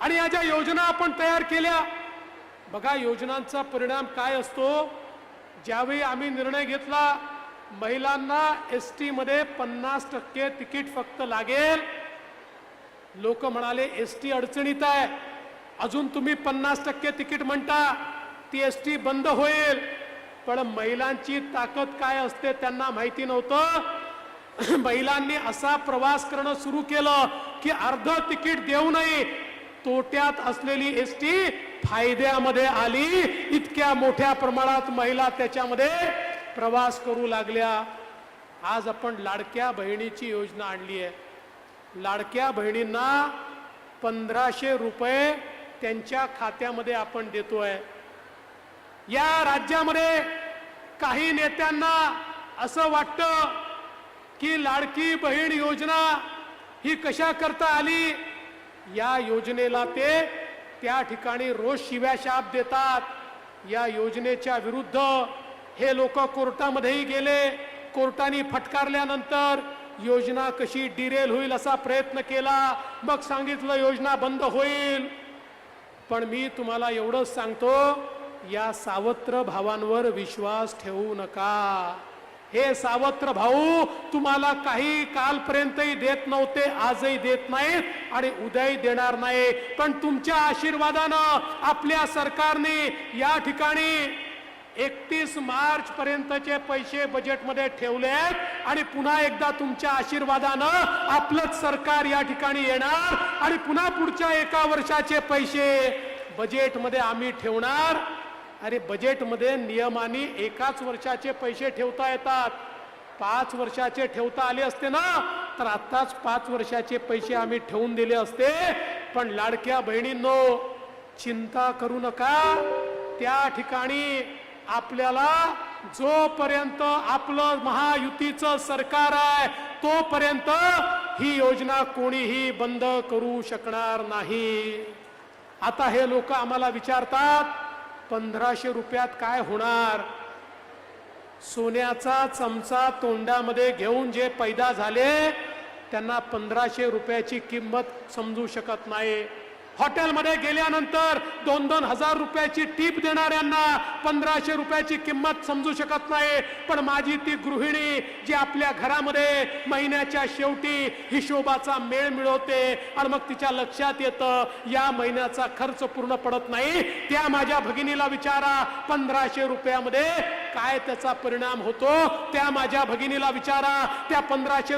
आणि या ज्या योजना आपण तयार केल्या बघा योजनांचा परिणाम काय असतो? ज्यावेळी आम्ही निर्णय घेतला महिलांना एस टीमध्ये पन्नास टक्के तिकीट फक्त लागेल. लोक म्हणाले एस टी अडचणीत आहे. अजून तुम्ही पन्नास टक्के तिकीट म्हणता ती एस टी बंद होईल. पण महिलांची ताकद काय असते त्यांना माहिती नव्हतं. महिलांनी असा प्रवास करणं सुरू केलं की अर्ध तिकीट देऊ नये. तोट्यात असलेली एस टी फायद्यामध्ये आली. इतक्या मोठ्या प्रमाणात महिला त्याच्यामध्ये प्रवास करू लागल्या. आज आपण लाडक्या बहिणीची योजना आणली आहे. लाडक्या बहिणींना पंधराशे रुपये त्यांच्या खात्यामध्ये आपण देतोय. या राज्यामध्ये काही नेत्यांना असं वाटतं की लाडकी बहीण योजना ही कशा करता आली? या योजनेला ते त्या ठिकाणी रोज शिव्या शाप देतात. या योजनेच्या विरुद्ध हे लोक कोर्टामध्येही गेले. कोर्टाने फटकारल्यानंतर योजना कशी डिरेल होईल असा प्रयत्न केला. मग सांगितलं योजना बंद होईल. पण मी तुम्हाला एवढंच सांगतो या सावत्र भावांवर विश्वास ठेवू नका. हे सावत्र भाऊ तुम्हाला काही कालपर्यंतही देत नव्हते आजही देत नाहीत आणि उद्याही देणार नाही. पण तुमच्या आशीर्वादानं आपल्या सरकारने या ठिकाणी एकतीस मार्च पर्यंतचे पैसे बजेटमध्ये ठेवले आहेत आणि पुन्हा एकदा तुमच्या आशीर्वादानं आपलंच सरकार या ठिकाणी येणार आणि पुन्हा पुढच्या एका वर्षाचे पैसे बजेटमध्ये आम्ही ठेवणार. अरे बजेटमध्ये नियमाने एकाच वर्षाचे पैसे ठेवता येतात. पाच वर्षाचे ठेवता आले असते ना तर आत्ताच पाच वर्षाचे पैसे आम्ही ठेवून दिले असते. पण लाडक्या बहिणींनो चिंता करू नका. त्या ठिकाणी आपल्याला जोपर्यंत आपलं महायुतीचं सरकार आहे तोपर्यंत ही योजना कोणीही बंद करू शकणार नाही. आता हे लोक आम्हाला विचारतात पंधराशे रुपयात काय होणार? सोन्याचा चमचा तोंडामध्ये घेऊन जे पैदा झाले त्यांना पंधराशे रुपयाची किंमत समजू शकत नाही. हॉटेलमध्ये गेल्यानंतर दोन दोन हजार रुपयाची टीप देणाऱ्यांना पंधराशे रुपयाची किंमत समजू शकत नाही. पण माझी ती गृहिणी जी आपल्या घरामध्ये महिन्याच्या शेवटी हिशोबाचा मेळ मिळवते आणि मग तिच्या लक्षात येतं या महिन्याचा खर्च पूर्ण पडत नाही. त्या माझ्या भगिनीला विचारा पंधराशे रुपयामध्ये काय त्याचा परिणाम होतो? त्या माझ्या भगिनीला विचारा त्या पंधराशे